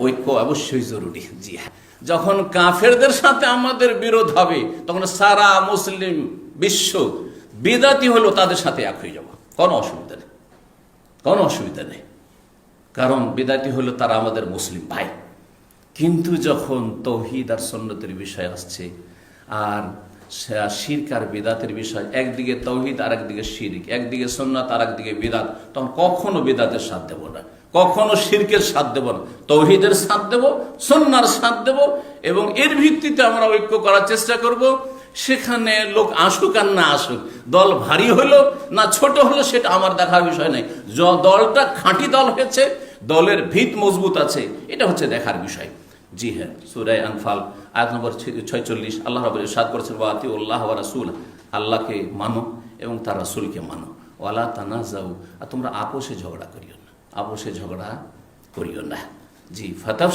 ঐক্য অবশ্যই জরুরি, জি হ্যাঁ। যখন কাফেরদের সাথে আমাদের বিরোধ হবে, তখন সারা মুসলিম বিশ্ব বিদাতি হলো তাদের সাথে এক হয়ে যাব। কোনো অসুবিধা নেই। কোনো অসুবিধা নেই। কারণ বিদাতি হলো তারা আমাদের মুসলিম ভাই। কিন্তু যখন তৌহিদ আর সন্ন্যতের বিষয় আসছে, আর আর বিদাতের বিষয়। একদিকে তৌহিদ আর একদিকে শিরিক। একদিকে আর একদিকে বিদাত। তখন কখনো বিদাতের দেব না। কখনো দেব না। তৌহিদের দেব সন্ন্যার দেব, এবং এর ভিত্তিতে আমরা ঐক্য করার চেষ্টা করব। সেখানে লোক আসুক আর না আসুক, দল ভারী হলো না ছোট হলো সেটা আমার দেখার বিষয় নেই। দলটা খাঁটি দল হয়েছে, দলের ভিত মজবুত আছে, এটা হচ্ছে দেখার বিষয়। জি হ্যাঁ সুরায় আনফাল, আয়াত নম্বর ছয়চল্লিশ, আল্লাহ রব সাদ করেছেন, ওয়াতি আল্লাহ রাসুল আল্লাহকে মানো এবং তার রাসুলকে মানো। ওয়ালা তানা যাও আর তোমরা আপোষে ঝগড়া করিও না আপোষে ঝগড়া করিও না। জি, ফাতাফ